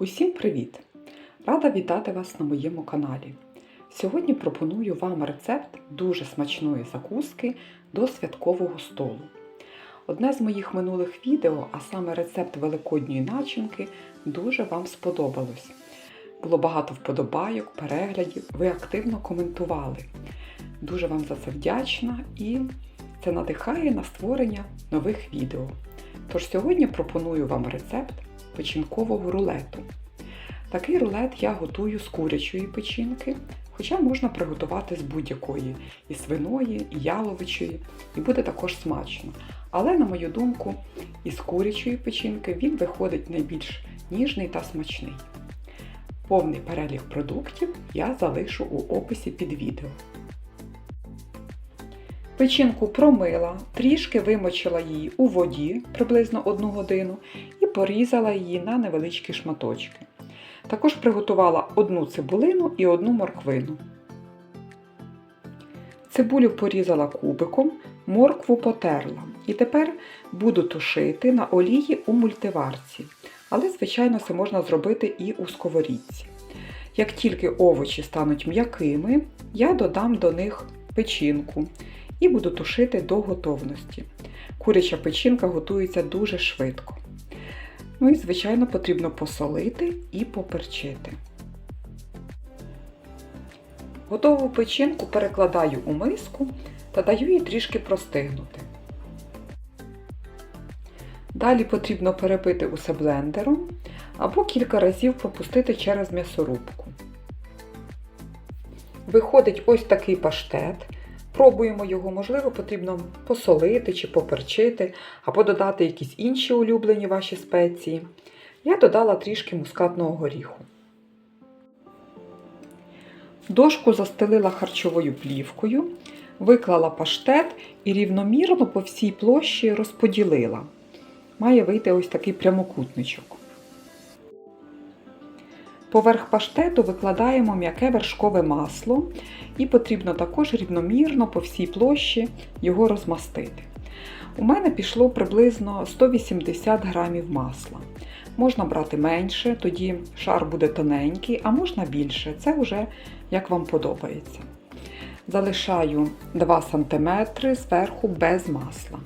Усім привіт! Рада вітати вас на моєму каналі. Сьогодні пропоную вам рецепт дуже смачної закуски до святкового столу. Одне з моїх минулих відео, а саме рецепт великодньої начинки, дуже вам сподобалось. Було багато вподобайок, переглядів, ви активно коментували. Дуже вам за це вдячна і це надихає на створення нових відео. Тож сьогодні пропоную вам рецепт печінкового рулету. Такий рулет я готую з курячої печінки, хоча можна приготувати з будь-якої і свиної, і яловичої, і буде також смачно. Але, на мою думку, із курячої печінки він виходить найбільш ніжний та смачний. Повний перелік продуктів я залишу у описі під відео. Печінку промила, трішки вимочила її у воді приблизно 1 годину порізала її на невеличкі шматочки. Також приготувала одну цибулину і одну морквину. Цибулю порізала кубиком, моркву потерла. І тепер буду тушити на олії у мультиварці. Але, звичайно, це можна зробити і у сковорідці. Як тільки овочі стануть м'якими, я додам до них печінку і буду тушити до готовності. Куряча печінка готується дуже швидко. Ну і, звичайно, потрібно посолити і поперчити. Готову печінку перекладаю у миску та даю їй трішки простигнути. Далі потрібно перебити усе блендером або кілька разів пропустити через м'ясорубку. Виходить ось такий паштет. Пробуємо його, можливо, потрібно посолити чи поперчити, або додати якісь інші улюблені ваші спеції. Я додала трішки мускатного горіху. Дошку застелила харчовою плівкою, виклала паштет і рівномірно по всій площі розподілила. Має вийти ось такий прямокутничок. Поверх паштету викладаємо м'яке вершкове масло і потрібно також рівномірно по всій площі його розмастити. У мене пішло приблизно 180 грамів масла. Можна брати менше, тоді шар буде тоненький, а можна більше. Це вже як вам подобається. Залишаю 2 см зверху без масла.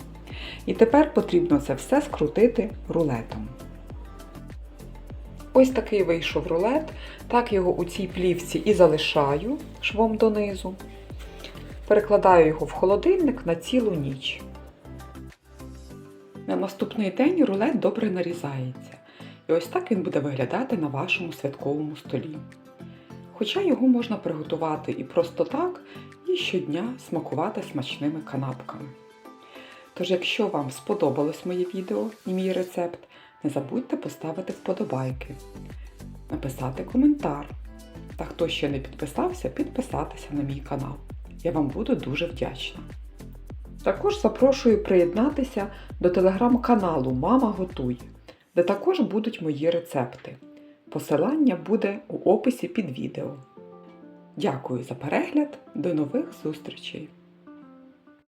І тепер потрібно це все скрутити рулетом. Ось такий вийшов рулет, так його у цій плівці і залишаю швом донизу. Перекладаю його в холодильник на цілу ніч. На наступний день рулет добре нарізається. І ось так він буде виглядати на вашому святковому столі. Хоча його можна приготувати і просто так, і щодня смакувати смачними канапками. Тож, якщо вам сподобалось моє відео і мій рецепт, не забудьте поставити вподобайки, написати коментар. Та хто ще не підписався, підписатися на мій канал. Я вам буду дуже вдячна. Також запрошую приєднатися до телеграм-каналу Мама готує, де також будуть мої рецепти. Посилання буде у описі під відео. Дякую за перегляд, до нових зустрічей!